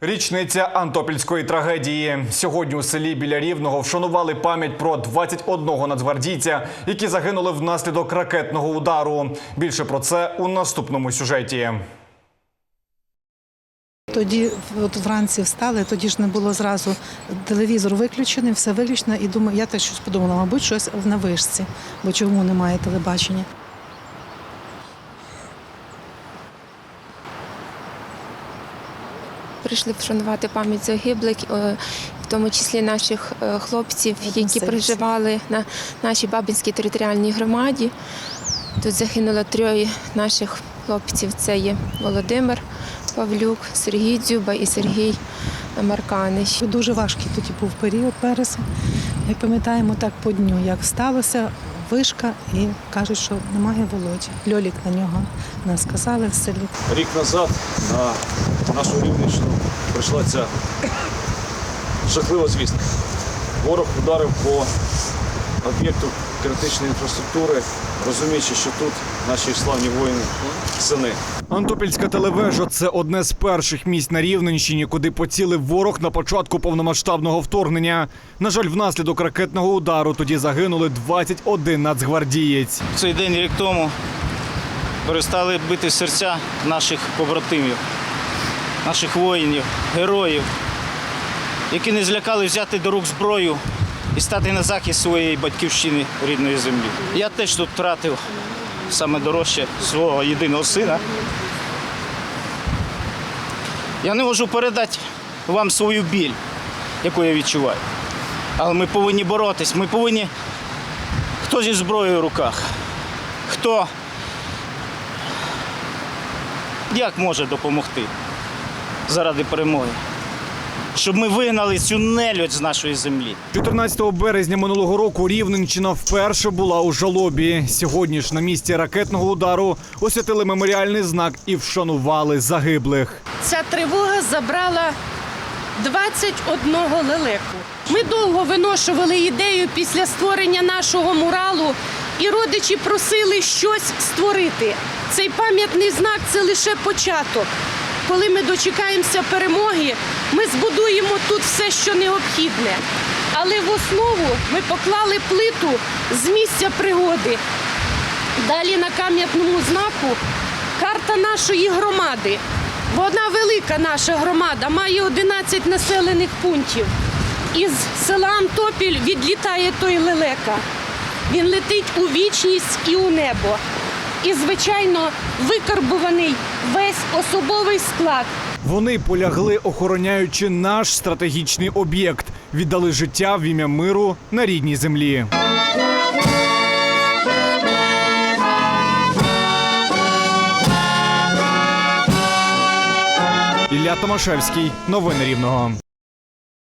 Річниця Антопільської трагедії. Сьогодні у селі біля Рівного вшанували пам'ять про 21 нацгвардійця, які загинули внаслідок ракетного удару. Більше про це у наступному сюжеті. Тоді от вранці встали, тоді ж не було зразу телевізор виключений, все виключено. І думаю, я теж щось подумала, мабуть, щось на вишці, бо чому немає телебачення. Прийшли вшанувати пам'ять загиблих, е, в тому числі наших е, хлопців, які проживали на нашій Бабинській територіальній громаді. Тут загинуло троє наших хлопців. Це є Володимир Павлюк, Сергій Дзюба і Сергій Марканич. Дуже важкий тоді був період березень. Ми пам'ятаємо так по дню, як сталося, вишка, і кажуть, що немає Володі. Льолік на нього нас сказали в селі. Рік назад на нашу рівничну прийшла ця жахлива звістка. Ворог ударив по об'єкту критичної інфраструктури, розуміючи, що тут наші славні воїни сини. Антопільська телевежа це одне з перших місць на Рівненщині, куди поцілив ворог на початку повномасштабного вторгнення. На жаль, внаслідок ракетного удару тоді загинули 21 нацгвардієць. В цей день рік тому перестали бити серця наших побратимів, наших воїнів, героїв, які не злякали взяти до рук зброю і стати на захист своєї батьківщини рідної землі. Я теж тут втратив саме дорожче свого єдиного сина. Я не можу передати вам свою біль, яку я відчуваю. Але ми повинні боротись, ми повинні Хто зі зброєю в руках? Хто як може допомогти заради перемоги? Щоб ми вигнали цю нелюдь з нашої землі. 14 березня минулого року Рівненщина вперше була у жалобі. Сьогодні ж на місці ракетного удару освятили меморіальний знак і вшанували загиблих. Ця тривога забрала 21 лелеку. Ми довго виношували ідею після створення нашого муралу, і родичі просили щось створити. Цей пам'ятний знак це лише початок. Коли ми дочекаємося перемоги, ми збудуємо тут все, що необхідне. Але в основу ми поклали плиту з місця пригоди. Далі на кам'яному знаку карта нашої громади. Вона велика наша громада, має 11 населених пунктів. Із села Антопіль відлітає той лелека. Він летить у вічність і у небо. І, звичайно, викарбуваний весь особовий склад. Вони полягли, охороняючи наш стратегічний об'єкт, віддали життя в ім'я миру на рідній землі. Ілля Томашевський, новини Рівного.